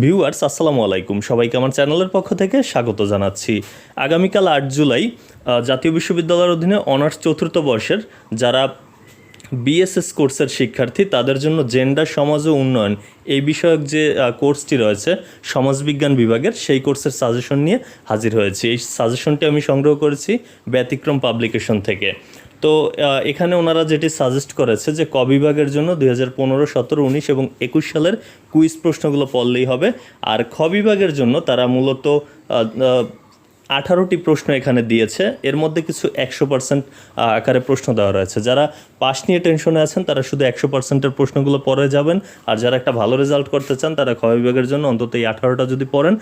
Viewers, আসসালামু আলাইকুম। সবাইকে আমার চ্যানেলের পক্ষ থেকে স্বাগত জানাচ্ছি। আগামীকাল আট জুলাই জাতীয় বিশ্ববিদ্যালয়ের অধীনে অনার্স চতুর্থ বর্ষের যারা বিএসএস কোর্সের শিক্ষার্থী, তাদের জন্য জেন্ডার, সমাজ ও উন্নয়ন এই বিষয়ক যে কোর্সটি রয়েছে, সমাজবিজ্ঞান বিভাগের, সেই কোর্সের সাজেশন নিয়ে হাজির হয়েছি। এই সাজেশনটি আমি সংগ্রহ করেছি ব্যতিক্রম পাবলিকেশন থেকে। তো এখানে ওনারা যেটি সাজেস্ট করেছে যে ক বিভাগের জন্য দুই হাজার পনেরো, সতেরো, উনিশ এবং একুশ সালের কুইজ প্রশ্নগুলো পড়লেই হবে। আর খ বিভাগের জন্য তারা মূলত আঠারোটি প্রশ্ন এখানে দিয়েছে। এর মধ্যে কিছু একশো পার্সেন্ট আকারে প্রশ্ন দেওয়া রয়েছে। যারা পাস নিয়ে টেনশনে আছেন, তারা শুধু একশো পার্সেন্টের প্রশ্নগুলো পরে যাবেন। আর যারা একটা ভালো রেজাল্ট করতে চান, তারা ক্ষয় বিভাগের জন্য অন্তত এই আঠারোটা যদি পড়েন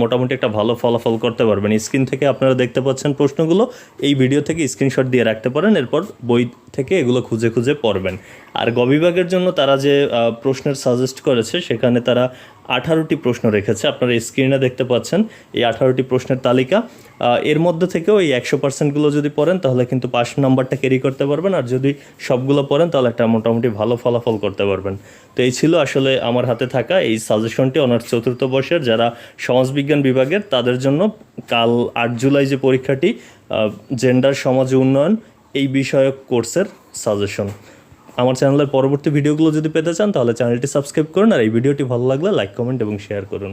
মোটামুটি একটা ভালো ফলাফল করতে পারবেন। স্ক্রিন থেকে আপনারা দেখতে পাচ্ছেন প্রশ্নগুলো। এই ভিডিও থেকে স্ক্রিনশট দিয়ে রাখতে পারেন। এরপর বই থেকে এগুলো খুঁজে খুঁজে পড়বেন। আর গ জন্য তারা যে প্রশ্নের সাজেস্ট করেছে, সেখানে তারা আঠারোটি প্রশ্ন রেখেছে। আপনারা স্ক্রিনে দেখতে পাচ্ছেন এই আঠারোটি প্রশ্নের তালিকা। এর মধ্যে থেকেও এই একশো পার্সেন্টগুলো যদি পড়েন, তাহলে কিন্তু পাস নাম্বারটা ক্যারি করতে পারবেন। আর যদি সবগুলো পড়েন, তাহলে একটা মোটামুটি ভালো ফলাফল করতে পারবেন। তো এই ছিল আসলে আমার হাতে থাকা এই সাজেশনটি অনার্স চতুর্থ বর্ষের যারা সমাজবিজ্ঞান বিভাগের, তাদের জন্য কাল আট জুলাই যে পরীক্ষাটি জেন্ডার সমাজ, উন্নয়ন এই বিষয়ক কোর্সের সাজেশন আমার চ্যানেলের পরবর্তী ভিডিওগুলো যদি পেতে চান, তাহলে চ্যানেলটি সাবস্ক্রাইব করুন আর এই ভিডিওটি ভালো লাগলে লাইক কমেন্ট এবং শেয়ার করুন।